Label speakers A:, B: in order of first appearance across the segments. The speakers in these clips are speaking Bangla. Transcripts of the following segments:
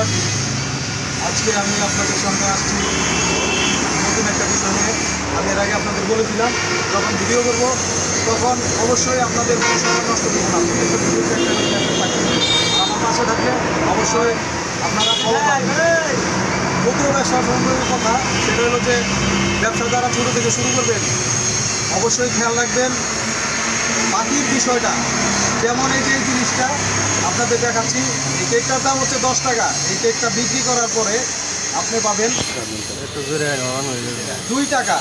A: নমস্কার। আজকে আমি আপনাদের সামনে আসছি নতুন একটা বিষয় নিয়ে। আমি এর আগে আপনাদের বলেছিলাম যখন ভিডিও করব তখন অবশ্যই আপনাদের কোনো সময় নষ্ট করব না। প্রত্যেকটা ভিডিওতে একটা করে থাকবে। আমার পাশে থাকলে অবশ্যই আপনারা ফলো পাবেন ক্ষুদ্র ব্যবসা সম্পর্কে কথা সেটা হলো যে ব্যবসা যারা ছোটো থেকে শুরু করবেন অবশ্যই খেয়াল রাখবেন। বাকির বিষয়টা, যেমন এই যে জিনিসটা আপনাদের দেখাচ্ছি, এই কেকটার দাম হচ্ছে দশ টাকা। এই কেকটা বিক্রি করার পরে আপনি পাবেন দুই টাকা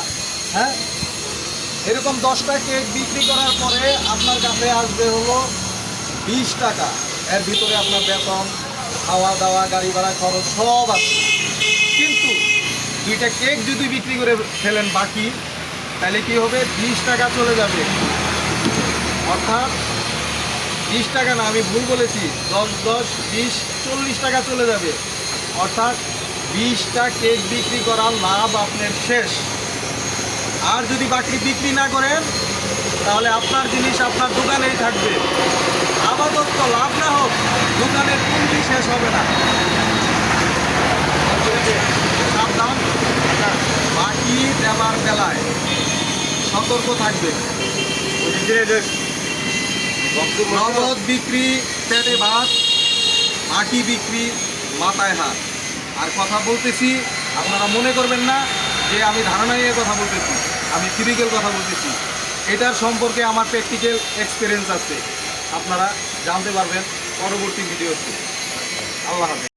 A: হ্যাঁ? এরকম দশটা কেক বিক্রি করার পরে আপনার কাছে আসবে হলো বিশ টাকা। এর ভিতরে আপনার বেতন খাওয়া দাওয়া গাড়ি ভাড়া খরচ সব আছে। কিন্তু দুইটা কেক যদি বিক্রি করে ফেলেন বাকি, তাহলে কি হবে? বিশ টাকা চলে যাবে। অর্থাৎ বিশ টাকা না, আমি ভুল বলেছি, দশ দশ, বিশ, চল্লিশ টাকা চলে যাবে। অর্থাৎ বিশটা কেক বিক্রি করার লাভ আপনার শেষ। আর যদি বাকি বিক্রি না করেন, তাহলে আপনার জিনিস আপনার দোকানেই থাকবে। আপাতত লাভ না হোক দোকানের পুঁজি শেষ হবে না। সাবধান। বাকি দেওয়ার বেলায় সতর্ক থাকবে নগদ বিক্রি, পেটে ভাত আটি বিক্রি, মাথায় হাত। আর কথা বলতেছি, আপনারা মনে করবেন না যে আমি ধারণা নিয়ে কথা বলতেছি, আমি ফিজিক্যাল কথা বলতেছি। এটার সম্পর্কে আমার প্র্যাকটিক্যাল এক্সপিরিয়েন্স আছে। আপনারা জানতে পারবেন পরবর্তী ভিডিওতে আল্লাহ হাফেজ।